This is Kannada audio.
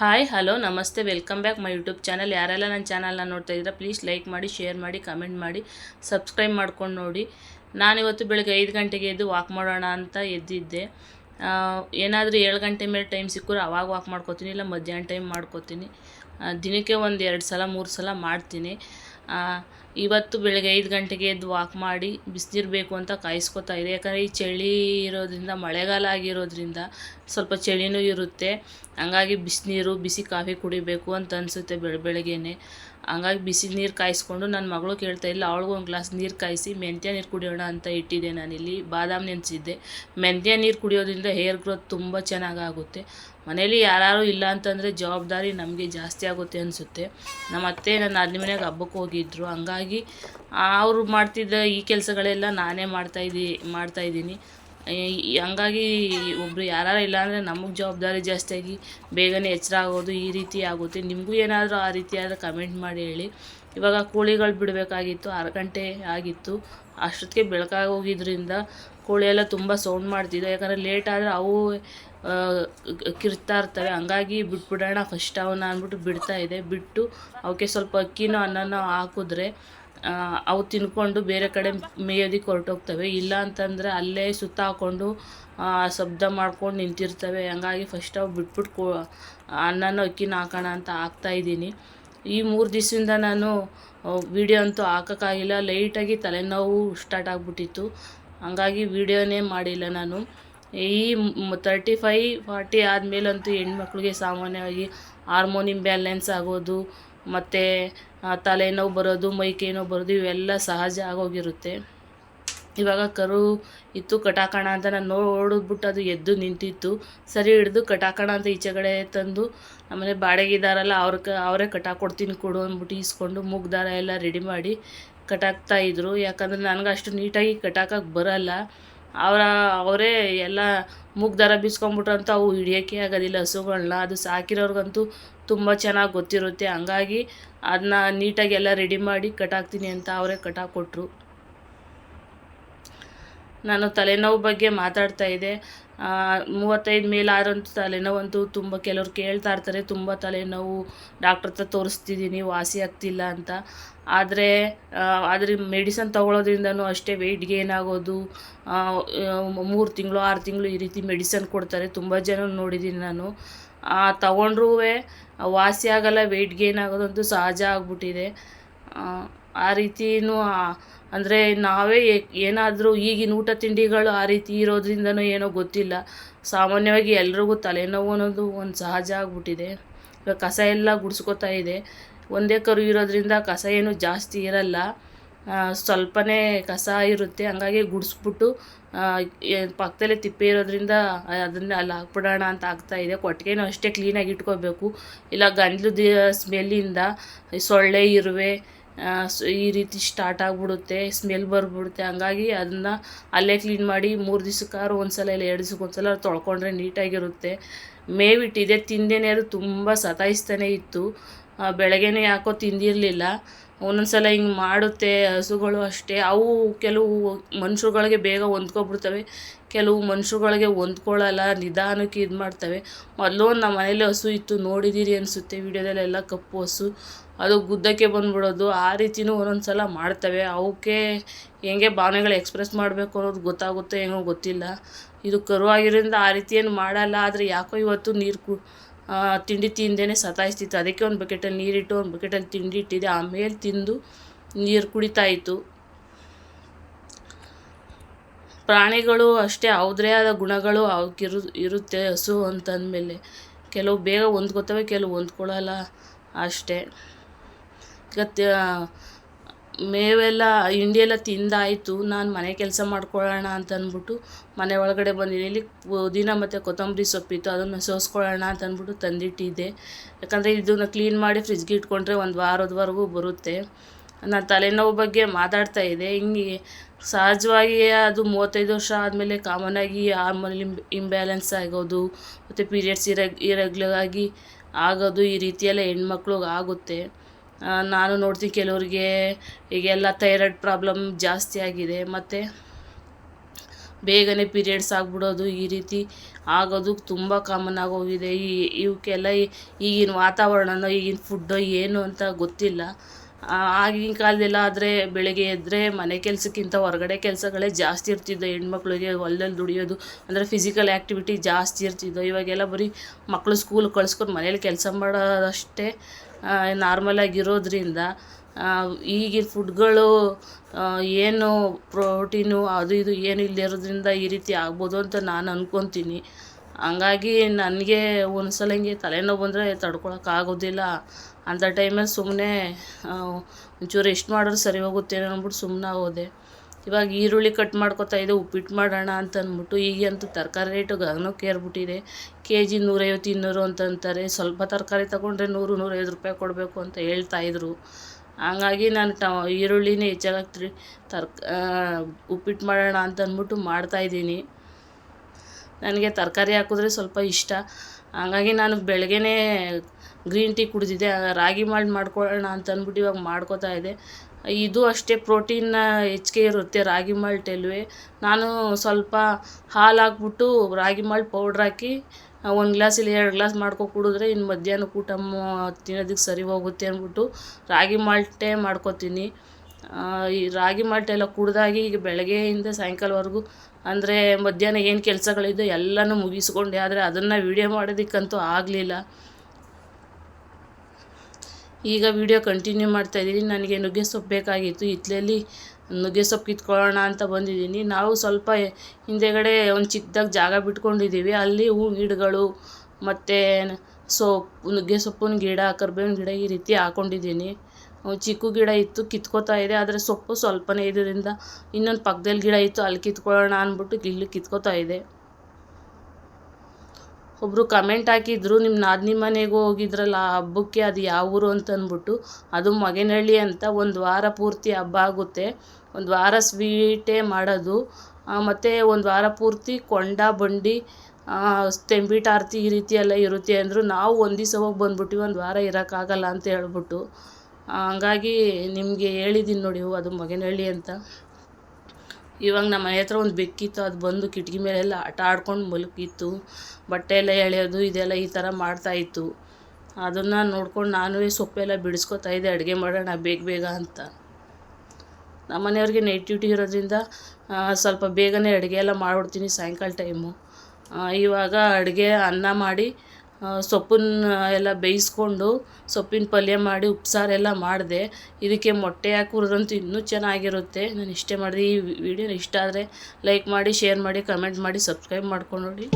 ಹಾಯ್, ಹಲೋ, ನಮಸ್ತೆ, welcome back my YouTube channel. ಯಾರೆಲ್ಲ ನನ್ನ ಚಾನಲ್ನ ನೋಡ್ತಾ ಇದ್ದೀರಾ, ಪ್ಲೀಸ್ ಲೈಕ್ ಮಾಡಿ, ಶೇರ್ ಮಾಡಿ, ಕಮೆಂಟ್ ಮಾಡಿ, ಸಬ್ಸ್ಕ್ರೈಬ್ ಮಾಡ್ಕೊಂಡು ನೋಡಿ. ನಾನಿವತ್ತು ಬೆಳಗ್ಗೆ ಐದು ಗಂಟೆಗೆ ಎದ್ದು ವಾಕ್ ಮಾಡೋಣ ಅಂತ ಎದ್ದಿದ್ದೆ. ಏನಾದರೂ ಏಳು ಗಂಟೆ ಮೇಲೆ ಟೈಮ್ ಸಿಕ್ಕರೆ ಅವಾಗ ವಾಕ್ ಮಾಡ್ಕೋತೀನಿ, ಇಲ್ಲ ಮಧ್ಯಾಹ್ನ ಟೈಮ್ ಮಾಡ್ಕೋತೀನಿ. ದಿನಕ್ಕೆ ಒಂದು ಎರಡು ಸಲ, ಮೂರು ಸಲ ಮಾಡ್ತೀನಿ. ಇವತ್ತು ಬೆಳಗ್ಗೆ ಐದು ಗಂಟೆಗೆ ಎದ್ದು ವಾಕ್ ಮಾಡಿ ಬಿಸಿನೀರು ಬೇಕು ಅಂತ ಕಾಯಿಸ್ಕೊತಾ ಇದೆ ಯಾಕಂದರೆ ಈ ಚಳಿ ಇರೋದ್ರಿಂದ, ಮಳೆಗಾಲ ಆಗಿರೋದ್ರಿಂದ ಸ್ವಲ್ಪ ಚಳಿನೂ ಇರುತ್ತೆ. ಹಂಗಾಗಿ ಬಿಸಿನೀರು, ಬಿಸಿ ಕಾಫಿ ಕುಡಿಬೇಕು ಅಂತ ಅನಿಸುತ್ತೆ ಬೆಳ, ಬೆಳಗ್ಗೆನೆ. ಹಂಗಾಗಿ ಬಿಸಿ ನೀರು ಕಾಯಿಸ್ಕೊಂಡು ನನ್ನ ಮಗಳು ಕೇಳ್ತಾ ಇಲ್ಲ, ಅವಳಿಗೂ ಒಂದು ಗ್ಲಾಸ್ ನೀರು ಕಾಯಿಸಿ ಮೆಂತ್ಯ ನೀರು ಕುಡಿಯೋಣ ಅಂತ ಇಟ್ಟಿದ್ದೆ ನಾನಿಲ್ಲಿ. ಬಾದಾಮಿ ನೆನೆಸಿದ್ದೆ. ಮೆಂತ್ಯ ನೀರು ಕುಡಿಯೋದ್ರಿಂದ ಹೇರ್ ಗ್ರೋತ್ ತುಂಬ ಚೆನ್ನಾಗಾಗುತ್ತೆ. ಮನೇಲಿ ಯಾರು ಇಲ್ಲ ಅಂತಂದರೆ ಜವಾಬ್ದಾರಿ ನಮಗೆ ಜಾಸ್ತಿ ಆಗುತ್ತೆ ಅನಿಸುತ್ತೆ. ನಮ್ಮ ಅತ್ತೆ ನನ್ನ ಅದ್ರ ಮನೆಗೆ ಹಬ್ಬಕ್ಕೆ ಹೋಗಿದ್ರು. ಹಂಗಾಗಿ ಅವರು ಮಾಡ್ತಿದ್ದ ಈ ಕೆಲಸಗಳೆಲ್ಲ ನಾನೇ ಮಾಡ್ತಾಯಿದ್ದಿ ಮಾಡ್ತಾಯಿದ್ದೀನಿ ಹಂಗಾಗಿ ಒಬ್ಬರು ಯಾರು ಇಲ್ಲ ಅಂದರೆ ನಮಗೆ ಜವಾಬ್ದಾರಿ ಜಾಸ್ತಿಯಾಗಿ ಬೇಗನೆ ಎಚ್ಚರ ಆಗೋದು ಈ ರೀತಿ ಆಗುತ್ತೆ. ನಿಮಗೂ ಏನಾದರೂ ಆ ರೀತಿ ಆದರೆ ಕಮೆಂಟ್ ಮಾಡಿ ಹೇಳಿ. ಇವಾಗ ಕೋಳಿಗಳು ಬಿಡಬೇಕಾಗಿತ್ತು ಆರು ಗಂಟೆ ಆಗಿತ್ತು. ಅಷ್ಟೊತ್ತಿಗೆ ಬೆಳಕಾಗಿ ಹೋಗಿದ್ರಿಂದ ಕೋಳಿ ಎಲ್ಲ ತುಂಬ ಸೌಂಡ್ ಮಾಡ್ತಿದ್ದೆ ಯಾಕಂದರೆ ಲೇಟ್ ಆದರೆ ಅವು ಕಿರ್ತಾ ಇರ್ತವೆ. ಹಂಗಾಗಿ ಬಿಟ್ಬಿಡೋಣ ಫಸ್ಟ್ ಅವನ್ನ ಅಂದ್ಬಿಟ್ಟು ಬಿಡ್ತಾ ಇದೆ. ಬಿಟ್ಟು ಅವಕ್ಕೆ ಸ್ವಲ್ಪ ಅಕ್ಕಿನೋ ಅನ್ನನೋ ಹಾಕಿದ್ರೆ ಅವು ತಿನ್ಕೊಂಡು ಬೇರೆ ಕಡೆ ಮೇಯೋದಕ್ಕೆ ಹೊರಟೋಗ್ತವೆ ಇಲ್ಲ ಅಂತಂದರೆ ಅಲ್ಲೇ ಸುತ್ತ ಹಾಕ್ಕೊಂಡು ಶಬ್ದ ಮಾಡ್ಕೊಂಡು ನಿಂತಿರ್ತವೆ. ಹಂಗಾಗಿ ಫಸ್ಟ್ ಅವು ಬಿಟ್ಬಿಟ್ಟು ಕೋ, ಅನ್ನನೋ ಅಕ್ಕಿನ ಹಾಕೋಣ ಅಂತ ಹಾಕ್ತಾಯಿದ್ದೀನಿ ಈ ಮೂರು ದಿವಸದಿಂದ ನಾನು ವಿಡಿಯೋ ಅಂತೂ ಹಾಕೋಕ್ಕಾಗಿಲ್ಲ. ಲೈಟಾಗಿ ತಲೆನೋವು ಸ್ಟಾರ್ಟ್ ಆಗಿಬಿಟ್ಟಿತ್ತು. ಹಂಗಾಗಿ ವಿಡಿಯೋನೇ ಮಾಡಿಲ್ಲ ನಾನು. ಈ ತರ್ಟಿ ಫೈ ಫಾರ್ಟಿ ಆದಮೇಲಂತೂ ಹೆಣ್ಮಕ್ಳಿಗೆ ಸಾಮಾನ್ಯವಾಗಿ ಹಾರ್ಮೋನ್ ಇಂಬ್ಯಾಲೆನ್ಸ್ ಆಗೋದು ಮತ್ತು ತಲೆನೋವು ಬರೋದು ಮೈಕೈ ಬರೋದು, ಇವೆಲ್ಲ ಸಹಜ ಆಗೋಗಿರುತ್ತೆ. ಇವಾಗ ಕರು ಇತ್ತು, ಕಟಾಕಣ ಅಂತ ನಾನು ನೋಡಿದ್ಬಿಟ್ಟು ಅದು ಎದ್ದು ನಿಂತಿತ್ತು. ಸರಿ ಹಿಡಿದು ಕಟಾಕಣ ಅಂತ ಈಚೆ ಕಡೆ ತಂದು, ಆಮೇಲೆ ಬಾಡಿಗೆದಾರಲ್ಲ ಅವ್ರ ಕ ಅವರೇ ಕಟಾಕೊಡ್ತೀನಿ ಕೊಡು ಅಂದ್ಬಿಟ್ಟು ಈಸ್ಕೊಂಡು ಮೂಗ್ ದಾರ ಎಲ್ಲ ರೆಡಿ ಮಾಡಿ ಕಟಾಕ್ತಾ ಇದ್ರು. ಯಾಕಂದರೆ ನನಗೆ ಅಷ್ಟು ನೀಟಾಗಿ ಕಟಾಕಕ್ಕೆ ಬರಲ್ಲ. ಅವರ, ಅವರೇ ಎಲ್ಲ ಮೂಗ್ ದಾರ ಬೀಸ್ಕೊಂಬಿಟ್ರಂತೂ ಅವು ಹಿಡಿಯೋಕ್ಕೆ ಆಗೋದಿಲ್ಲ ಹಸುಗಳನ್ನ ಅದು ಸಾಕಿರೋರ್ಗಂತೂ ತುಂಬ ಚೆನ್ನಾಗಿ ಗೊತ್ತಿರುತ್ತೆ. ಹಂಗಾಗಿ ಅದನ್ನ ನೀಟಾಗಿ ಎಲ್ಲ ರೆಡಿ ಮಾಡಿ ಕಟಾಕ್ತೀನಿ ಅಂತ ಅವರೇ ಕಟಾಕೊಟ್ರು ನಾನು ತಲೆನೋವು ಬಗ್ಗೆ ಮಾತಾಡ್ತಾ ಇದ್ದೆ. ಮೂವತ್ತೈದು ಮೇಲಾದಂಥ ತಲೆನೋವಂತೂ ತುಂಬ ಕೆಲವರು ಕೇಳ್ತಾ ಇರ್ತಾರೆ. ತುಂಬ ತಲೆನೋವು ಡಾಕ್ಟ್ರ ಹತ್ರ ತೋರಿಸ್ತಿದ್ದೀನಿ, ವಾಸಿ ಆಗ್ತಿಲ್ಲ ಅಂತ. ಆದರೆ ಆದರೆ ಮೆಡಿಸನ್ ತೊಗೊಳೋದ್ರಿಂದನೂ ಅಷ್ಟೇ ವೆಯ್ಟ್ ಗೇನ್ ಆಗೋದು. ಮೂರು ತಿಂಗಳು, ಆರು ತಿಂಗಳು ಈ ರೀತಿ ಮೆಡಿಸನ್ ಕೊಡ್ತಾರೆ. ತುಂಬ ಜನ ನೋಡಿದ್ದೀನಿ ನಾನು. ತಗೊಂಡ್ರೂ ವಾಸಿ ಆಗಲ್ಲ ವೆಯ್ಟ್ ಗೇನ್ ಆಗೋದಂತೂ ಸಹಜ ಆಗ್ಬಿಟ್ಟಿದೆ. ಆ, ರೀತಿಯೂ ಅಂದರೆ ನಾವೇ ಏನಾದರೂ ಈಗಿನ ಊಟ ತಿಂಡಿಗಳು ಆ ರೀತಿ ಇರೋದ್ರಿಂದನೋ ಏನೋ ಗೊತ್ತಿಲ್ಲ. ಸಾಮಾನ್ಯವಾಗಿ ಎಲ್ರಿಗೂ ತಲೆನೋವು ಅನ್ನೋದು ಒಂದು ಸಹಜ ಆಗ್ಬಿಟ್ಟಿದೆ. ಇವಾಗ ಕಸ ಎಲ್ಲ ಗುಡಿಸ್ಕೊತಾ ಇದೆ. ಒಂದೇ ಕರು ಇರೋದ್ರಿಂದ ಕಸ ಏನು ಜಾಸ್ತಿ ಇರಲ್ಲ. ಸ್ವಲ್ಪನೇ ಕಸ ಇರುತ್ತೆ. ಹಂಗಾಗಿ ಗುಡಿಸ್ಬಿಟ್ಟು ಪಕ್ಕದಲ್ಲೇ ತಿಪ್ಪೆ ಇರೋದ್ರಿಂದ ಅದನ್ನ ಅಲ್ಲಿ ಹಾಕ್ಬಿಡೋಣ ಅಂತ ಆಗ್ತಾ ಇದೆ. ಕೊಟ್ಟಿಗೆನೂ ಅಷ್ಟೇ ಕ್ಲೀನಾಗಿ ಇಟ್ಕೋಬೇಕು. ಇಲ್ಲ ಗಂಟ್ಲುದ ಸ್ಮೆಲ್ಲಿಂದ ಸೊಳ್ಳೆ ಇರುವೆ ಈ ರೀತಿ ಸ್ಟಾರ್ಟ್ ಆಗಿಬಿಡುತ್ತೆ ಸ್ಮೆಲ್ ಬರ್ಬಿಡುತ್ತೆ. ಹಂಗಾಗಿ ಅದನ್ನು ಅಲ್ಲೇ ಕ್ಲೀನ್ ಮಾಡಿ ಮೂರು ದಿವ್ಸಕ್ಕಾದ್ರು ಒಂದು ಸಲ ಇಲ್ಲ ಎರಡು ದಿವ್ಸಕ್ಕೆ ಒಂದ್ಸಲ ತೊಳ್ಕೊಂಡ್ರೆ ನೀಟಾಗಿರುತ್ತೆ. ಮೇವಿಟ್ಟಿದೆ, ತಿಂದೇನೆ ಅದು ತುಂಬ ಸತಾಯಿಸ್ತಾನೆ ಇತ್ತು. ಬೆಳಗ್ಗೆನೇ ಯಾಕೋ ತಿಂದಿರಲಿಲ್ಲ. ಒಂದೊಂದು ಸಲ ಹಿಂಗೆ ಮಾಡುತ್ತೆ ಹಸುಗಳು ಅಷ್ಟೇ. ಅವು ಕೆಲವು ಮನುಷ್ಯರುಗಳಿಗೆ ಬೇಗ ಹೊಂದ್ಕೊಬಿಡ್ತವೆ. ಕೆಲವು ಮನುಷ್ಯಗಳಿಗೆ ಹೊಂದ್ಕೊಳ್ಳಲ್ಲ, ನಿಧಾನಕ್ಕೆ ಇದು ಮಾಡ್ತವೆ. ಮೊದಲೊಂದು ನಮ್ಮ ಮನೇಲಿ ಹಸು ಇತ್ತು ನೋಡಿದ್ದೀರಿ ಅನಿಸುತ್ತೆ ವೀಡಿಯೋದಲ್ಲೆಲ್ಲ ಕಪ್ಪು ಹಸು. ಅದು ಗುದ್ದಕ್ಕೆ ಬಂದ್ಬಿಡೋದು. ಆ ರೀತಿಯೂ ಒಂದೊಂದು ಸಲ ಮಾಡ್ತವೆ. ಅವಕ್ಕೆ ಹೆಂಗೆ ಭಾವನೆಗಳು ಎಕ್ಸ್ಪ್ರೆಸ್ ಮಾಡಬೇಕು ಅನ್ನೋದು ಗೊತ್ತಾಗುತ್ತೋ ಏನೋ ಗೊತ್ತಿಲ್ಲ. ಇದು ಕರು ಆ ರೀತಿ ಏನು ಮಾಡಲ್ಲ. ಆದರೆ ಯಾಕೋ ಇವತ್ತು ನೀರು ಕು ತಿಂಡಿ ತಿಂದೇ ಸತಾಯಿಸ್ತಿತ್ತು. ಅದಕ್ಕೆ ಒಂದು ಬಕೆಟಲ್ಲಿ ನೀರಿಟ್ಟು, ಒಂದು ಬಕೆಟಲ್ಲಿ ತಿಂಡಿ ಇಟ್ಟಿದೆ ಆಮೇಲೆ ತಿಂದು ನೀರು ಕುಡಿತಾ ಇತ್ತು. ಪ್ರಾಣಿಗಳು ಅಷ್ಟೇ ಅವ್ರದ್ದೇ ಆದ ಗುಣಗಳು ಅವಕ್ಕಿರು ಇರುತ್ತೆ ಹಸು ಅಂತಂದಮೇಲೆ. ಕೆಲವು ಬೇಗ ಹೊಂದ್ಕೊತವೆ, ಕೆಲವು ಹೊಂದ್ಕೊಳ್ಳಲ್ಲ ಅಷ್ಟೇ. ಈಗ ಮೇವೆಲ್ಲ ಹಿಂಡಿಯೆಲ್ಲ ತಿಂದಾಯಿತು, ನಾನು ಮನೆ ಕೆಲಸ ಮಾಡ್ಕೊಳ್ಳೋಣ ಅಂತ ಅಂದ್ಬಿಟ್ಟು ಮನೆ ಒಳಗಡೆ ಬಂದಿದ್ದೀನಿ ಪುದೀನ ಮತ್ತು ಕೊತ್ತಂಬರಿ ಸೊಪ್ಪಿತ್ತು, ಅದನ್ನು ಸೋಸ್ಕೊಳ್ಳೋಣ ಅಂತ ಅಂದ್ಬಿಟ್ಟು ತಂದಿಟ್ಟಿದ್ದೆ. ಯಾಕಂದರೆ ಇದನ್ನು ಕ್ಲೀನ್ ಮಾಡಿ ಫ್ರಿಜ್ಗೆ ಇಟ್ಕೊಂಡ್ರೆ ಒಂದು ವಾರದವರೆಗೂ ಬರುತ್ತೆ. ನಾನು ತಲೆನೋವು ಬಗ್ಗೆ ಮಾತಾಡ್ತಾ ಇದ್ದೆ. ಹಿಂಗೆ ಸಹಜವಾಗಿ ಅದು ಮೂವತ್ತೈದು ವರ್ಷ ಆದಮೇಲೆ ಕಾಮನಾಗಿ ಹಾರ್ಮೋನ್ ಇಂಬ್ ಇಂಬ್ಯಾಲೆನ್ಸ್ ಆಗೋದು, ಮತ್ತು ಪೀರಿಯಡ್ಸ್ ಇರಗ್ ಇರೆಗ್ಯುಲರ್ ಆಗಿ ಆಗೋದು ಈ ರೀತಿಯೆಲ್ಲ ಹೆಣ್ಮಕ್ಳಿಗೆ ಆಗುತ್ತೆ. ನಾನು ನೋಡ್ತೀನಿ ಕೆಲವ್ರಿಗೆ ಈಗೆಲ್ಲ ಥೈರಾಯ್ಡ್ ಪ್ರಾಬ್ಲಮ್ ಜಾಸ್ತಿ ಆಗಿದೆ, ಮತ್ತು ಬೇಗನೆ ಪೀರಿಯಡ್ಸ್ ಆಗಿಬಿಡೋದು ಈ ರೀತಿ ಆಗೋದು ತುಂಬ ಕಾಮನ್ ಆಗೋಗಿದೆ ಈ, ಇವಕ್ಕೆಲ್ಲ ಈಗಿನ ವಾತಾವರಣನೋ, ಈಗಿನ ಫುಡ್ಡೋ ಏನು ಅಂತ ಗೊತ್ತಿಲ್ಲ. ಆಗಿನ ಕಾಲದೆಲ್ಲ ಆದರೆ ಬೆಳಗ್ಗೆ ಎದ್ದರೆ ಮನೆ ಕೆಲಸಕ್ಕಿಂತ ಹೊರಗಡೆ ಕೆಲಸಗಳೇ ಜಾಸ್ತಿ ಇರ್ತಿದ್ದೋ ಹೆಣ್ಮಕ್ಳಿಗೆ ಹೊಲ್ದಲ್ಲಿ ದುಡಿಯೋದು ಅಂದರೆ ಫಿಸಿಕಲ್ ಆ್ಯಕ್ಟಿವಿಟಿ ಜಾಸ್ತಿ ಇರ್ತಿದ್ದೋ ಇವಾಗೆಲ್ಲ ಬರೀ ಮಕ್ಕಳು ಸ್ಕೂಲ್ ಕಳ್ಸ್ಕೊಂಡು ಮನೇಲಿ ಕೆಲಸ ಮಾಡೋದಷ್ಟೇ ನಾರ್ಮಲಾಗಿರೋದ್ರಿಂದ ಈಗಿನ ಫುಡ್ಗಳು ಏನು ಪ್ರೋಟೀನು ಅದು ಇದು ಏನು ಇಲ್ಲದೆ ಇರೋದ್ರಿಂದ ಈ ರೀತಿ ಆಗ್ಬೋದು ಅಂತ ನಾನು ಅನ್ಕೊತೀನಿ. ಹಂಗಾಗಿ ನನಗೆ ಒಂದು ಸಲ ಹಿಂಗೆ ತಲೆನೋವು ಬಂದರೆ ತಡ್ಕೊಳಕ್ಕಾಗೋದಿಲ್ಲ ಅಂಥ ಟೈಮಲ್ಲಿ ಸುಮ್ಮನೆ ಒಂಚೂರು ರೆಸ್ಟ್ ಮಾಡಿದ್ರೆ ಸರಿ ಹೋಗುತ್ತೆ ಅಂದ್ಬಿಟ್ಟು ಸುಮ್ಮನೆ ಹೋದೆ. ಇವಾಗ ಈರುಳ್ಳಿ ಕಟ್ ಮಾಡ್ಕೊತಾ ಇದ್ದೆ ಉಪ್ಪಿಟ್ಟು ಮಾಡೋಣ ಅಂತ ಅಂದ್ಬಿಟ್ಟು ಈಗಂತೂ ತರಕಾರಿ ರೇಟು ಗಗನಕ್ಕೆ ಕೆ ಜಿ ನೂರೈವತ್ತು, ಇನ್ನೂರು ಅಂತಂತಾರೆ ಸ್ವಲ್ಪ ತರಕಾರಿ ತಗೊಂಡ್ರೆ ನೂರು, ನೂರೈವತ್ತು ರೂಪಾಯಿ ಕೊಡಬೇಕು ಅಂತ ಹೇಳ್ತಾಯಿದ್ರು ಹಂಗಾಗಿ ನಾನು ಟ, ಈರುಳ್ಳಿನೇ ಹೆಚ್ಚಾಗಿ ತರ್ಕ ಉಪ್ಪಿಟ್ಟು ಮಾಡೋಣ ಅಂತ ಅಂದ್ಬಿಟ್ಟು ಮಾಡ್ತಾಯಿದ್ದೀನಿ ನನಗೆ ತರಕಾರಿ ಹಾಕಿದ್ರೆ ಸ್ವಲ್ಪ ಇಷ್ಟ. ಹಾಗಾಗಿ ನಾನು ಬೆಳಗ್ಗೆನೇ ಗ್ರೀನ್ ಟೀ ಕುಡಿದಿದ್ದೆ. ರಾಗಿ ಮಾಲ್ಟ್ ಮಾಡ್ಕೊಳ್ಳೋಣ ಅಂತ ಅಂದ್ಬಿಟ್ಟು ಇವಾಗ ಮಾಡ್ಕೋತಾ ಇದ್ದೆ. ಇದು ಅಷ್ಟೇ ಪ್ರೋಟೀನ್ ಹೆಚ್ಚಿಗೆ ಇರುತ್ತೆ ರಾಗಿ ಮಾಲ್ಟಲ್ಲೂ ನಾನು ಸ್ವಲ್ಪ ಹಾಲು ಹಾಕ್ಬಿಟ್ಟು ರಾಗಿ ಮಾಲ್ಟ್ ಪೌಡ್ರ್ ಹಾಕಿ, ಒಂದು ಗ್ಲಾಸ್ ಇಲ್ಲಿ ಎರಡು ಗ್ಲಾಸ್ ಮಾಡ್ಕೊ ಕುಡಿದ್ರೆ ಇನ್ನು ಮಧ್ಯಾಹ್ನ ಊಟ ತಿನ್ನೋದಕ್ಕೆ ಸರಿ ಹೋಗುತ್ತೆ ಅಂದ್ಬಿಟ್ಟು ರಾಗಿ ಮಾಲ್ಟೇ ಮಾಡ್ಕೊತೀನಿ. ಈ ರಾಗಿ ಮಾಲ್ಟ್ ಎಲ್ಲ ಕುಡ್ದಾಗಿ ಈಗ ಬೆಳಗ್ಗೆಯಿಂದ ಸಾಯಂಕಾಲವರೆಗೂ ಅಂದರೆ ಮಧ್ಯಾಹ್ನ ಏನು ಕೆಲಸಗಳಿದೆ ಎಲ್ಲನೂ ಮುಗಿಸ್ಕೊಂಡೆ, ಆದರೆ ಅದನ್ನು ವೀಡಿಯೋ ಮಾಡೋದಕ್ಕಂತೂ ಆಗಲಿಲ್ಲ. ಈಗ ವಿಡಿಯೋ ಕಂಟಿನ್ಯೂ ಮಾಡ್ತಾಯಿದ್ದೀನಿ ನನಗೆ ನುಗ್ಗೆ ಸೊಪ್ಪು ಬೇಕಾಗಿತ್ತು. ಹಿತ್ಲಲ್ಲಿ ನುಗ್ಗೆ ಸೊಪ್ಪು ಕಿತ್ಕೊಳ್ಳೋಣ ಅಂತ ಬಂದಿದ್ದೀನಿ. ನಾವು ಸ್ವಲ್ಪ ಹಿಂದೆಗಡೆ ಒಂದು ಚಿಕ್ಕದಾಗಿ ಜಾಗ ಬಿಟ್ಕೊಂಡಿದ್ದೀವಿ. ಅಲ್ಲಿ ಹೂ ಗಿಡಗಳು ಮತ್ತು ಸೊಪ್ಪು, ನುಗ್ಗೆ ಸೊಪ್ಪಿನ ಗಿಡ, ಕರ್ಬೇವಿನ ಗಿಡ ಈ ರೀತಿ ಹಾಕೊಂಡಿದ್ದೀನಿ. ಒಂದ್ ಚಿಕ್ಕ ಗಿಡ ಇತ್ತು, ಕಿತ್ಕೋತಾ ಇದೆ. ಆದರೆ ಸೊಪ್ಪು ಸ್ವಲ್ಪನೇ ಇದರಿಂದ ಇನ್ನೊಂದು ಪಕ್ಕದಲ್ಲಿ ಗಿಡ ಇತ್ತು, ಅಲ್ಲಿ ಕಿತ್ಕೊಳ್ಳೋಣ ಅಂದ್ಬಿಟ್ಟು ಇಲ್ಲಿ ಕಿತ್ಕೋತಾ ಇದೆ. ಒಬ್ಬರು ಕಮೆಂಟ್ ಹಾಕಿದ್ರು ನಿಮ್ಮ ನಾದಿನಿ ಮನೆಗೆ ಹೋಗಿದ್ರಲ್ಲ, ಆ ಹಬ್ಬಕ್ಕೆ ಅದು ಯಾವ ಊರು ಅಂತ ಅಂದ್ಬಿಟ್ಟು, ಅದು ಮಗನಹಳ್ಳಿ ಅಂತ ಒಂದು ವಾರ ಪೂರ್ತಿ ಹಬ್ಬ ಆಗುತ್ತೆ. ಒಂದು ವಾರ ಸ್ವೀಟೇ ಮಾಡೋದು. ಮತ್ತು ಒಂದು ವಾರ ಪೂರ್ತಿ ಕೊಂಡ, ಬಂಡಿ ತೆಂಬಿಟ ಆರತಿ ಈ ರೀತಿ ಎಲ್ಲ ಇರುತ್ತೆ ಅಂದರು, ನಾವು ಒಂದು ದಿವಸ ಹೋಗಿ ಬಂದ್ಬಿಟ್ಟು ಒಂದು ವಾರ ಇರೋಕ್ಕಾಗಲ್ಲ ಅಂತ ಹೇಳ್ಬಿಟ್ಟು. ಹಂಗಾಗಿ ನಿಮಗೆ ಹೇಳಿದ್ದೀನಿ ನೋಡಿ ಅದು ಮಗನಹಳ್ಳಿ ಅಂತ. ಇವಾಗ ನಮ್ಮ ಮನೆ ಹತ್ರ ಒಂದು ಬೆಕ್ಕಿತ್ತು, ಅದು ಬಂದು ಕಿಟಕಿ ಮೇಲೆಲ್ಲ ಆಟ ಆಡ್ಕೊಂಡು ಮಲಗಿತ್ತು ಬಟ್ಟೆ ಎಲ್ಲ ಎಳೆಯೋದು, ಇದೆಲ್ಲ ಈ ಥರ ಮಾಡ್ತಾಯಿತ್ತು ಅದನ್ನು ನೋಡ್ಕೊಂಡು ನಾನು ಸೊಪ್ಪೆಲ್ಲ ಬಿಡಿಸ್ಕೊತಾ ಇದ್ದೆ, ಅಡುಗೆ ಮಾಡೋಣ ಬೇಗ ಬೇಗ ಅಂತ. ನಮ್ಮ ಮನೆಯವ್ರಿಗೆ ನೈಟ್ ಡ್ಯೂಟಿ ಇರೋದ್ರಿಂದ ಸ್ವಲ್ಪ ಬೇಗನೆ ಅಡುಗೆ ಎಲ್ಲ ಮಾಡಿಬಿಡ್ತೀನಿ ಸಾಯಂಕಾಲ ಟೈಮು ಇವಾಗ ಅಡುಗೆ ಅನ್ನ ಮಾಡಿ ಸೊಪ್ಪನ್ನ ಎಲ್ಲ ಬೇಯಿಸ್ಕೊಂಡು ಸೊಪ್ಪಿನ ಪಲ್ಯ ಮಾಡಿ ಉಪ್ಸಾರೆಲ್ಲ ಮಾಡಿದೆ. ಇದಕ್ಕೆ ಮೊಟ್ಟೆ ಹಾಕಿ ಇನ್ನೂ ಚೆನ್ನಾಗಿರುತ್ತೆ. ನಾನು ಇಷ್ಟೇ ಮಾಡಿದೆ. ಈ ವಿಡಿಯೋ ಇಷ್ಟ ಆದರೆ ಲೈಕ್ ಮಾಡಿ, ಶೇರ್ ಮಾಡಿ, ಕಮೆಂಟ್ ಮಾಡಿ, ಸಬ್ಸ್ಕ್ರೈಬ್ ಮಾಡ್ಕೊಂಡು ನೋಡಿ.